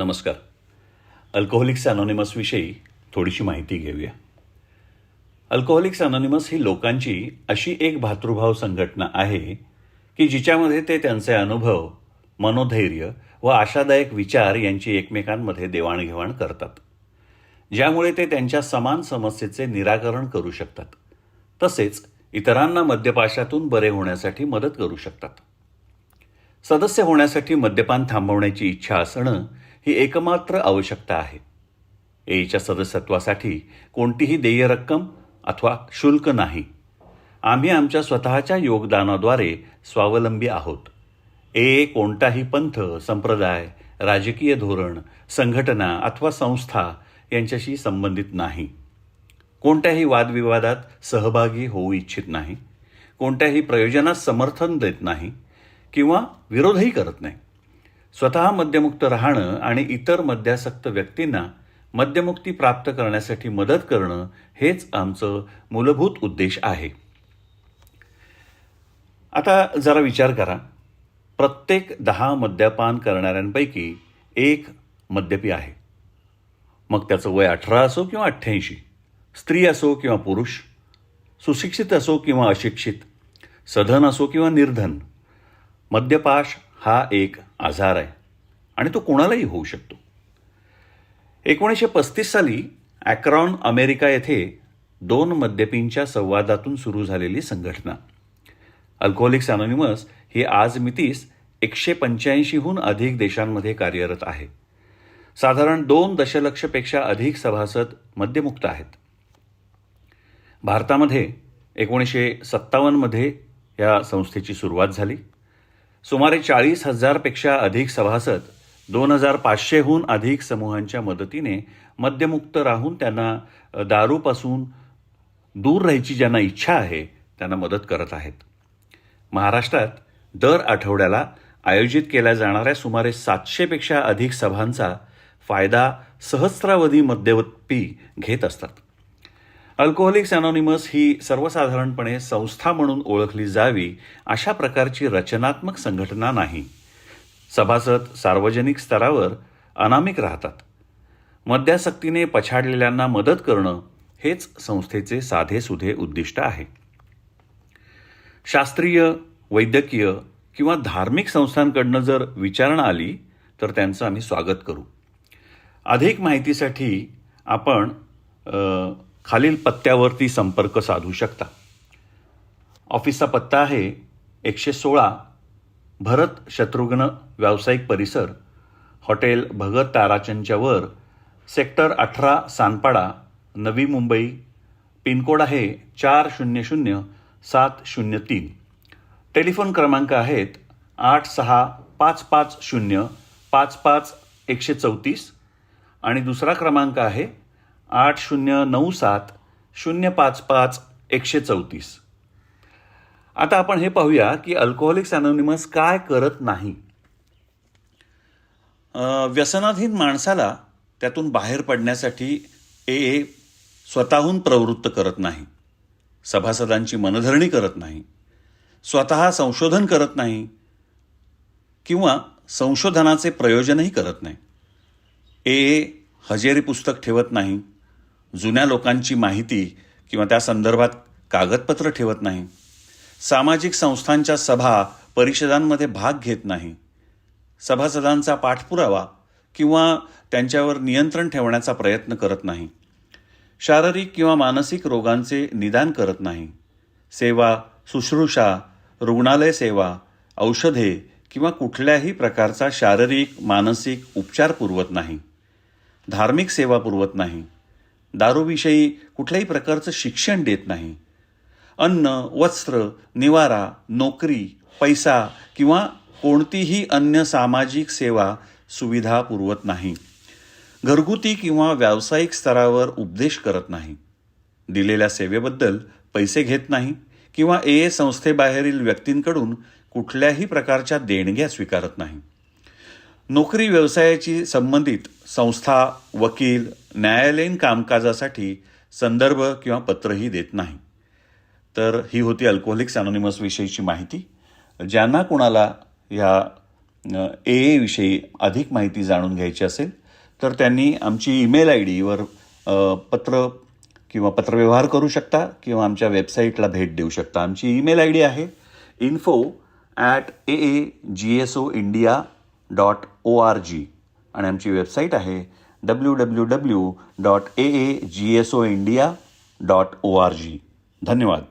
नमस्कार. अल्कोहोलिक्स अनॉनिमसविषयी थोडीशी माहिती घेऊया. अल्कोहोलिक्स अनॉनिमस ही लोकांची अशी एक भातृभाव संघटना आहे की जिच्यामध्ये ते त्यांचे अनुभव मनोधैर्य व आशादायक विचार यांची एकमेकांमध्ये देवाणघेवाण करतात. ज्यामुळे ते त्यांच्या समान समस्येचे निराकरण करू शकतात. तसेच इतरांना मद्यपाशातून बरे होण्यासाठी मदत करू शकतात. सदस्य होण्यासाठी मद्यपान थांबवण्याची इच्छा असणं ही एकमात्र आवश्यकता आहे. एच्या सदस्यत्वासाठी कोणतीही देय रक्कम अथवा शुल्क नाही. आम्ही आमच्या स्वतःच्या योगदानाद्वारे स्वावलंबी आहोत. ए कोणताही पंथ संप्रदाय राजकीय धोरण संघटना अथवा संस्था यांच्याशी संबंधित नाही. कोणत्याही वादविवादात सहभागी होऊ इच्छित नाही. कोणत्याही प्रयोजनास समर्थन देत नाही किंवा विरोधही करत नाही. स्वतः मद्यमुक्त राहणं आणि इतर मद्यासक्त व्यक्तींना मद्यमुक्ती प्राप्त करण्यासाठी मदत करणं हेच आमचं मूलभूत उद्देश आहे. आता जरा विचार करा. प्रत्येक दहा मद्यपान करणाऱ्यांपैकी एक मद्यपी आहे. मग त्याचं वय अठरा असो किंवा अठ्ठ्याऐंशी स्त्री असो किंवा पुरुष सुशिक्षित असो किंवा अशिक्षित सधन असो किंवा निर्धन मद्यपाश हा एक आजार आहे. आणि तो कोणालाही होऊ शकतो. एकोणीसशे पस्तीस साली ॲक्रॉन अमेरिका येथे दोन मद्यपींच्या संवादातून सुरू झालेली संघटना. अल्कोहोलिक्स अनॉनिमस ही आज मितीस एकशे पंच्याऐंशीहून अधिक देशांमध्ये कार्यरत आहे. साधारण दोन दशलक्षपेक्षा अधिक सभासद मद्यमुक्त आहेत. भारतामध्ये एकोणीसशे सत्तावन्नमध्ये या संस्थेची सुरुवात झाली. सुमारे चाळीस हजारपेक्षा अधिक सभासद दोन हजार पाचशेहून अधिक समूहांच्या मदतीने मद्यमुक्त राहून त्यांना दारूपासून दूर राहायची ज्यांना इच्छा आहे त्यांना मदत करत आहेत. महाराष्ट्रात दर आठवड्याला आयोजित केल्या जाणाऱ्या सुमारे सातशेपेक्षा अधिक सभांचा फायदा सहस्रावधी मद्यपी घेत असतात. अल्कोहोलिक्स अनॉनिमस ही सर्वसाधारणपणे संस्था म्हणून ओळखली जावी अशा प्रकारची रचनात्मक संघटना नाही. सभासद सार्वजनिक स्तरावर अनामिक राहतात. मद्यासक्तीने पछाडलेल्यांना मदत करणं हेच संस्थेचे साधे सुधे उद्दिष्ट आहे. शास्त्रीय वैद्यकीय किंवा धार्मिक संस्थांकडनं जर विचारणा आली तर त्यांचं आम्ही स्वागत करू. अधिक माहितीसाठी आपण खालील पत्त्यावरती संपर्क साधू शकता. ऑफिसचा पत्ता आहे एकशे सोळा भरत शत्रुघ्न व्यावसायिक परिसर हॉटेल भगत ताराचंदच्या वर सेक्टर अठरा सानपाडा नवी मुंबई पिनकोड आहे चार शून्य शून्य सात शून्य तीन. टेलिफोन क्रमांक आहेत आठ सहा पाच पाच शून्य पाच पाच एकशे चौतीस आणि दुसरा क्रमांक आहे आठ शून्य नऊ सात शून्य पाच पाच एकशे चौतीस. आता आपण हे पाहूया की अल्कोहोलिक्स अनोनिमस काय करत नाही. व्यसनाधीन माणसाला त्यातून बाहेर पडण्यासाठी ए ए स्वतःहून प्रवृत्त करत नाही. सभासदांची मनधरणी करत नाही. स्वतः संशोधन करत नाही. किंवा संशोधनाचे प्रयोजनही करत नाही. ए ए हजेरी पुस्तक ठेवत नाही. जुन्या लोकांची माहिती किंवा त्या संदर्भात कागदपत्र ठेवत नाही. सामाजिक संस्थांच्या सभा परिषदांमध्ये भाग घेत नाही. सभासदांचा पाठपुरावा किंवा त्यांच्यावर नियंत्रण ठेवण्याचा प्रयत्न करत नाही. शारीरिक किंवा मानसिक रोगांचे निदान करत नाही. सेवा शुश्रूषा रुग्णालय सेवा औषधे किंवा कुठल्याही प्रकारचा शारीरिक मानसिक उपचार पुरवत नाही. धार्मिक सेवा पुरवत नाही. दारूविषयी कुठल्याही प्रकारचं शिक्षण देत नाही. अन्न वस्त्र निवारा नोकरी पैसा किंवा कोणतीही अन्य सामाजिक सेवा सुविधा पुरवत नाही. घरगुती किंवा व्यावसायिक स्तरावर उपदेश करत नाही. दिलेल्या सेवेबद्दल पैसे घेत नाही किंवा ए ए संस्थेबाहेरील व्यक्तींकडून कुठल्याही प्रकारच्या देणग्या स्वीकारत नाही. नोकरी व्यवसायाची संबंधित संस्था वकील न्यायालयीन कामकाजासाठी संदर्भ किंवा पत्रही देत नाही. तर ही होती अल्कोहोलिक्स अनॉनिमस विषयीची माहिती. ज्यांना कोणाला ह्या ए एविषयी अधिक माहिती जाणून घ्यायची असेल तर त्यांनी आमची ईमेल आय डीवर पत्र किंवा पत्रव्यवहार करू शकता किंवा आमच्या वेबसाईटला भेट देऊ शकता. आमची ईमेल आय डी आहे info at A A G S O India dot O R G आणि आमची वेबसाईट आहे W W W dot A A G S O India dot O R G धन्यवाद.